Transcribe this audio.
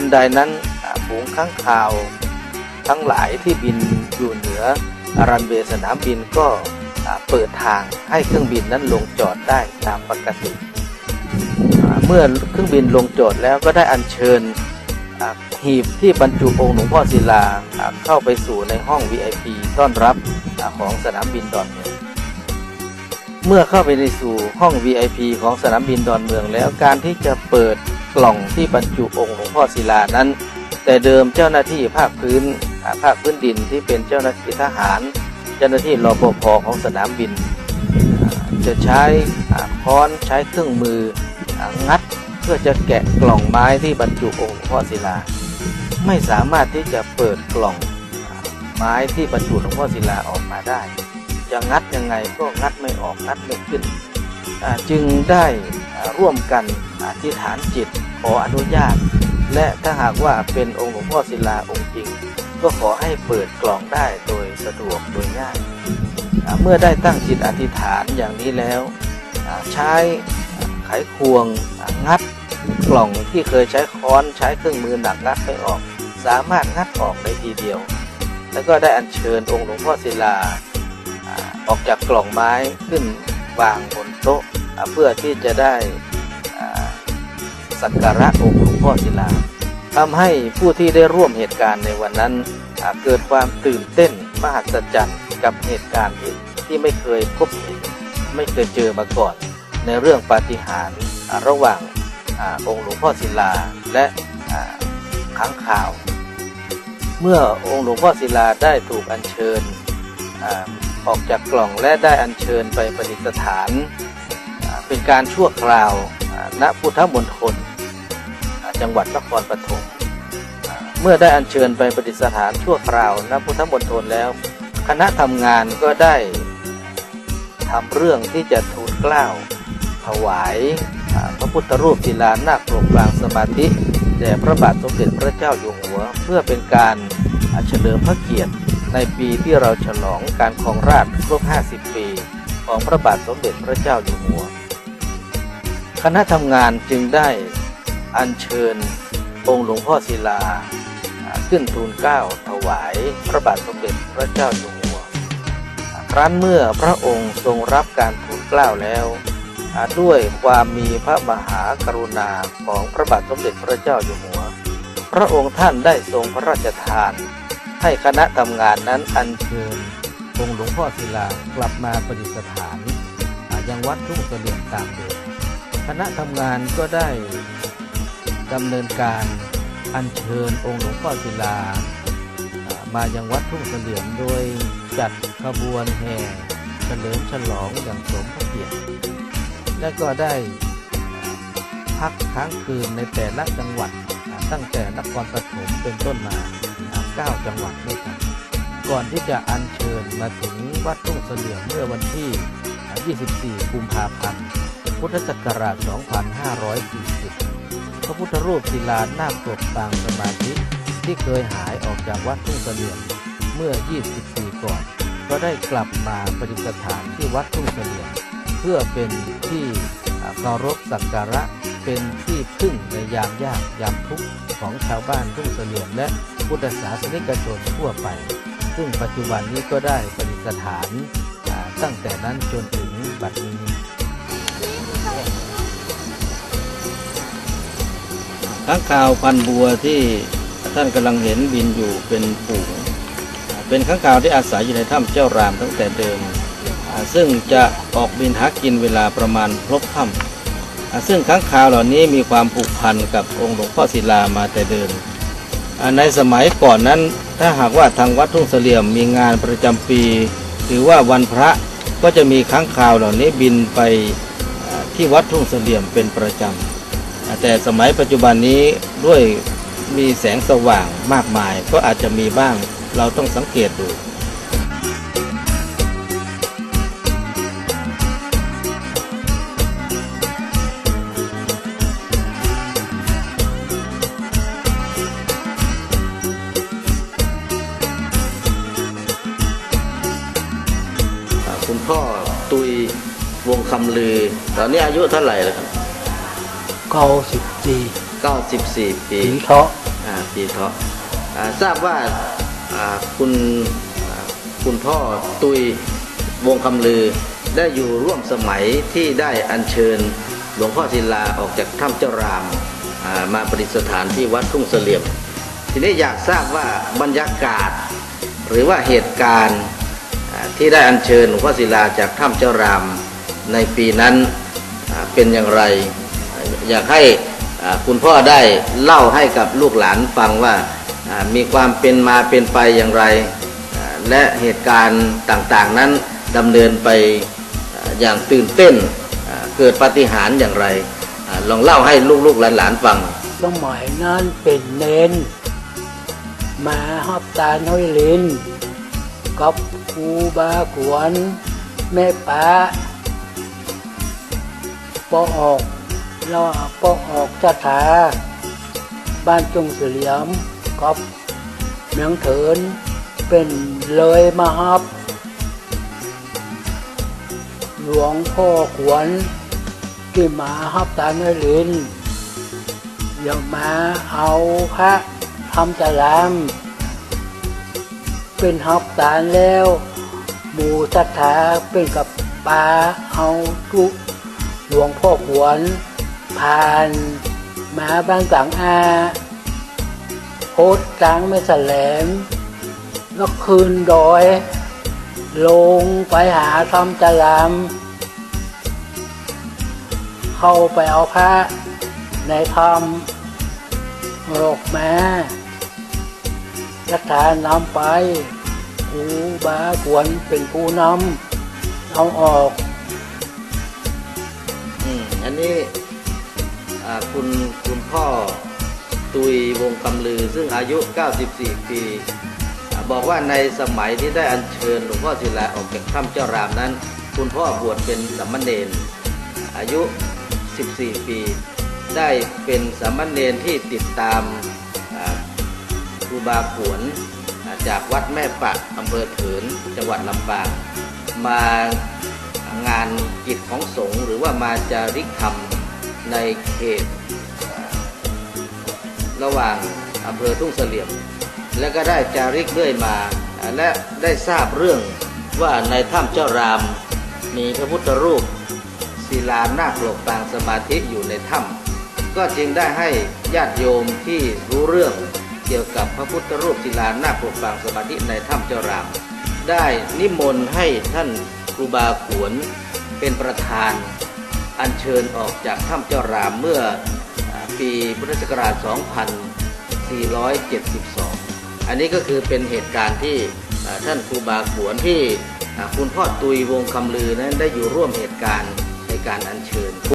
ทันใดนั้นฝูงข้างคาว ทั้งหลายที่บินอยู่เหนือรันเวย์สนามบินก็เปิดทางให้เครื่องบินนั้นลงจอดได้ตามปกติ เมื่อเครื่องบินลงจอดแล้วก็ได้อัญเชิญหีบที่บรรจุองค์หลวงพ่อศิลาเข้าไปสู่ในห้อง VIP ต้อนรับอของสนามบินดอนเมือง เมื่อเข้าไปในสู่ห้อง VIP ของสนามบินดอนเมืองแล้วการที่จะเปิด กล่องที่บรรจุองค์หลวงพ่อศิลานั้น แต่เดิมเจ้าหน้าที่ภาคพื้นภาคพื้นดินที่เป็นเจ้าหน้าที่ทหาร เจ้าหน้าที่รปภของสนามบิน จะใช้ค้อนใช้เครื่องมืองัดเพื่อจะแกะกล่องไม้ที่บรรจุองค์หลวงพ่อศิลา ไม่สามารถที่จะเปิดกล่องไม้ที่บรรจุหลวงพ่อศิลาออกมาได้ จะงัดยังไงก็งัดไม่ออกงัดไม่ขึ้น จึงได้ร่วมกัน อธิษฐานจิตขออนุญาต และถ้าหากว่าเป็นองค์หลวงพ่อศิลาองค์จริง ก็ขอให้เปิดกล่องได้โดยสะดวกโดยง่าย เมื่อได้ตั้งจิตอธิษฐานอย่างนี้แล้ว ใช้ไขควงงัดกล่องที่เคยใช้ค้อนใช้เครื่องมือหนักงัดไม่ออก สามารถงัดออกในทีเดียว แล้วก็ได้อัญเชิญองค์หลวงพ่อศิลาออกจากกล่องไม้ขึ้นวางบนโต๊ะเพื่อที่จะได้ สักการะองค์หลวงพ่อศิลาทำให้ผู้ที่ได้ร่วมเหตุการณ์ในวันนั้นอ่าเกิดความตื่นเต้นมหัศจรรย์กับเหตุการณ์ที่ไม่เคยพบเห็นไม่เคยเจอมาก่อน ในเรื่องปาฏิหาริย์ระหว่างอองค์หลวงพ่อศิลาและอ่าค้างข่าว เมื่อองค์หลวงพ่อศิลาได้ถูกอัญเชิญออกจากกล่องและได้อัญเชิญไปประดิษฐาน เป็นการชั่วคราวณพุทธมณฑล จังหวัดนครปฐมเมื่อได้อัญเชิญไปประดิษฐานชั่วคราวณพุทธมณฑลแล้ว คณะทำงานก็ได้ทำเรื่องที่จะทูลเกล้าถวายพระพุทธรูปศิลานาคปกกลางสมาธิแด่พระบาทสมเด็จพระเจ้าอยู่หัว เพื่อเป็นการเฉลิมพระเกียรติในปีที่เราฉลองการครองราชครบ 50 ปี ของพระบาทสมเด็จพระเจ้าอยู่หัว คณะทำงานจึงได้ อัญเชิญองค์หลวงพ่อศิลา ขึ้นทูลเกล้าถวายพระบาทสมเด็จพระเจ้าอยู่หัวครั้นเมื่อพระองค์ทรงรับการทูลเกล้าแล้วด้วยความมีพระมหากรุณาของพระบาทสมเด็จพระเจ้าอยู่หัว พระองค์ท่านได้ทรงพระราชทาน ให้คณะทำงานนั้นอัญเชิญองค์หลวงพ่อศิลากลับมาประดิษฐานายังวัดทุ่งเสลี่ยมตามเดิมคณะทำงานก็ได้ ดำเนินการอัญเชิญองค์หลวงพ่อศิลา มายังวัดทุ่งเสลี่ยมโดยจัดขบวนแห่เฉลิมฉลองอย่างสมพระเกียรติ และก็ได้พักค้างคืนในแต่ละจังหวัดตั้งแต่นครปฐมเป็นต้นมา 9 จังหวัดด้วยกัน ก่อนที่จะอัญเชิญมาถึงวัดทุ่งเสลี่ยมเมื่อวันที่ 24 กุมภาพันธ์ พุทธศักราช 2540 ระพุทธรูปศิลาหน้าคปกปางสมาธิที่เคยหายออกจากวัดทุ่งเสลี่ยมเมื่อ 20 ปีก่อน ก็ได้กลับมาประดิษฐานที่วัดทุ่งเสลี่ยมเพื่อเป็นที่เคารพสักการะเป็นที่พึ่งในยามยากยามทุกข์ของชาวบ้านทุ่งเสลี่ยมและพุทธศาสนิกชนทั่วไป ซึ่งปัจจุบันนี้ก็ได้ประดิษฐานตั้งแต่นั้นจนถึงบัดนี้ ข้างข่าวพันบัวที่ท่านกำลังเห็นบินอยู่เป็นฝูงอ่เป็นข้างข่าวที่อาศัยอยู่ในถ้ำเจ้ารามตั้งแต่เดิม ซึ่งจะออกบินหากินเวลาประมาณพลบค่ำซึ่งข้างข่าวเหล่านี้มีความผูกพันกับองค์หลวงพ่อศิลามาแต่เดิมในสมัยก่อนนั้นถ้าหากว่าทางวัดทุ่งเสลี่ยมมีงานประจำปี หรือว่าวันพระก็จะมีค้างคาวเหล่านี้บินไปที่วัดทุ่งเสลี่ยมเป็นประจำอ่า แต่สมัยปัจจุบันนี้ด้วยมีแสงสว่างมากมาย ก็อาจจะมีบ้างเราต้องสังเกตดูคุณพ่อตุยวงคำลือ ตอนนี้อายุเท่าไหร่แล้วครับ เก้าสิบสี่94 ปีสีเทาะอ่าปีเถาะอ่าทราบว่าอ่าคุณอ่าคุณพ่อตุยวงคำลือได้อยู่ร่วมสมัยที่ได้อัญเชิญหลวงพ่อศิลาออกจากถ้ำเจ้ารามอ่ามาประดิษฐานที่วัดทุ่งเสลี่ยม ทีนี้อยากทราบว่าบรรยากาศ หรือว่าเหตุการณ์อ่าที่ได้อัญเชิญหลวงพ่อศิลาจากถ้ำเจ้ารามในปีนั้นอ่าเป็นอย่างไร อยากให้คุณพ่อได้เล่าให้กับลูกหลานฟังว่ามีความเป็นมาเป็นไปอย่างไร และเหตุการณ์ต่างๆนั้นดำเนินไปอย่างตื่นเต้นเกิดปาฏิหาริย์อย่างไร ลองเล่าให้ลูกๆหลานๆฟังสมัยนั้นเป็นเนนมาฮับตาน้อยลินกับครูบาขวน แม่ป้าปอออก แล้วปอออกจะถาบ้านจงเสลียมกับเมียงเถิน เป็นเลยมาฮับ หลวงพ่อขวนที่มาฮับตาน้อยลินอย่ามาเอาพระทำตะลามเป็นฮับตานแล้ว หมู่ศรัทธาเป็นกับปลาเอาทุกหลวงพ่อขวน ผ่านมาบางสังอาโพสต์กลางไม่แสลมแล้วคืนดอย ลงไปหาทำตะลามเข้าไปเอาพระในธรรมออกมารัฐานนำไปครูบาขวนเป็นผู้นำเอาออก อืม อันนี้ คุณคุณพ่อตุยวงคำลือซึ่งอายุ 94 ปี บอกว่าในสมัยที่ได้อัญเชิญหลวงพ่อศิลาออกจากถ้ำเจ้ารามนั้น คุณพ่อบวชเป็นสามเณรอายุ 14 ปี ได้เป็นสามเณรที่ติดตามครูบาขวนจากวัดแม่ปะอำเภอเถินจังหวัดลำปางมางานกิจของสงฆ์หรือว่ามาจาริกธรรม ในเขต ระหว่างอำเภอทุ่งเสลี่ยม และก็ได้จาริกเรื่อยมา และได้ทราบเรื่องว่าในถ้ำเจ้ารามมีพระพุทธรูปศิลานาคปลกปางสมาธิอยู่ในถ้ำก็จึงได้ให้ญาติโยมที่รู้เรื่องเกี่ยวกับพระพุทธรูปศิลานาคปลกปางสมาธิในถ้ำเจ้าราม ได้นิมนต์ให้ท่านครูบาขวนเป็นประธาน อัญเชิญออกจากถ้ำเจ้ารามเมื่อปีพุทธศักราช 2472 อันนี้ก็คือเป็นเหตุการณ์ที่ท่านครูบาขวนที่คุณพ่อตุยวงคำลือนั้นได้อยู่ร่วมเหตุการณ์ในการอัญเชิญ